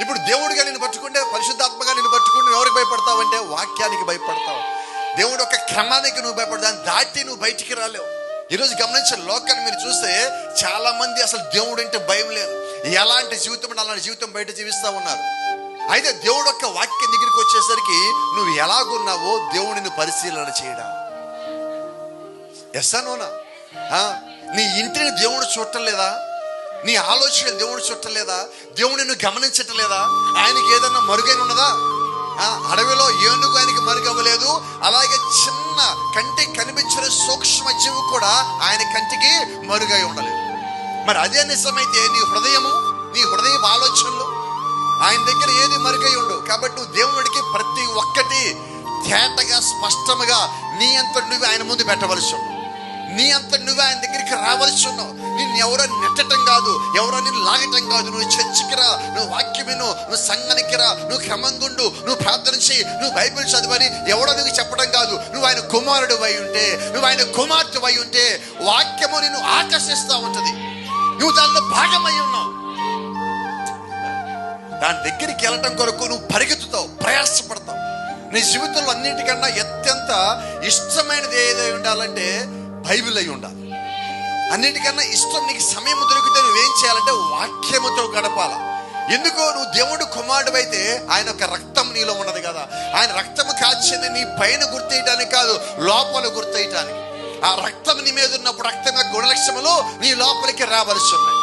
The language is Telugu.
ఇప్పుడు దేవుడిగా నేను పట్టుకుంటే పరిశుద్ధాత్మగా నేను పట్టుకుంటే ఎవరికి ఎవరికి భయపడతావంటే వాక్యానికి భయపడతావు. దేవుడు ఒక క్రమానికి నువ్వు భయపడతావు. దాన్ని దాటి నువ్వు బయటికి రాలేవు. ఈరోజు గమనించిన లోకాన్ని మీరు చూస్తే చాలా మంది అసలు దేవుడు అంటే భయం లేదు. ఎలాంటి జీవితం ఉంటే అలాంటి జీవితం బయట జీవిస్తూ ఉన్నారు. అయితే దేవుడు యొక్క వాక్యం దగ్గరికి వచ్చేసరికి నువ్వు ఎలాగున్నావో దేవుడిని పరిశీలన చేయడా? ఎస్ అనోనా నీ ఇంటిని దేవుడు చూడటం లేదా? నీ ఆలోచన దేవుడు చుట్టలేదా? దేవుడిని నిన్ను గమనించట్లేదా? ఆయనకి ఏదన్నా మరుగైన ఉన్నదా ఆ, అడవిలో ఏనుగు ఆయనకి మరుగవ్వలేదు. అలాగే చిన్న కంటికి కనిపించిన సూక్ష్మ జీవి కూడా ఆయన కంటికి మరుగై ఉండలేదు. మరి అదే నిజమైతే నీ హృదయము నీ హృదయ ఆలోచనలు ఆయన దగ్గర ఏది మరుగై ఉండు? కాబట్టి నువ్వు దేవుడికి ప్రతి ఒక్కటి తేటగా స్పష్టముగా నీ అంత నువ్వు ఆయన ముందు పెట్టవలసి ఉన్నావు నీ అంత నువ్వు ఆయన దగ్గరికి రావలసి ఉన్నావు నిన్ను ఎవరో నెట్ట కాదు. ఎవరో లాగటం కాదు. నువ్వు చర్చికి రా నువ్వు వాక్యం విను నువ్వు సంఘానికి రా నువ్వు క్రమంగుండు నువ్వు ప్రార్థన చేయి నువ్వు బైబిల్ చదవని ఎవడో నీకు చెప్పడం కాదు. నువ్వు ఆయన కుమారుడు అయి ఉంటే నువ్వు ఆయన కుమార్తె అయి ఉంటే వాక్యము నిన్ను ఆకర్షిస్తూ ఉంటది. నువ్వు దానిలో భాగమై ఉన్నావు. దాని దగ్గరికి వెళ్ళటం కొరకు నువ్వు పరిగెత్తుతావు ప్రయాసపడతావు. నీ జీవితంలో అన్నింటికన్నా అత్యంత ఇష్టమైనది ఏదై ఉండాలంటే బైబిల్ అయి ఉండాలి. అన్నిటికన్నా ఇష్టం నీకు సమయం దొరికితే నువ్వేం చేయాలంటే వాక్యముతో గడపాల. ఎందుకో నువ్వు దేవుడు కుమారుడు అయితే ఆయన యొక్క రక్తం నీలో ఉన్నది కదా. ఆయన రక్తము కాచింది నీ పైన గుర్తేయటానికి కాదు లోపల గుర్తేయటానికి. ఆ రక్తం నీ మీద ఉన్నప్పుడు రక్తం యొక్క గుణలక్ష్యములు నీ లోపలికి రావలసి ఉన్నాయి.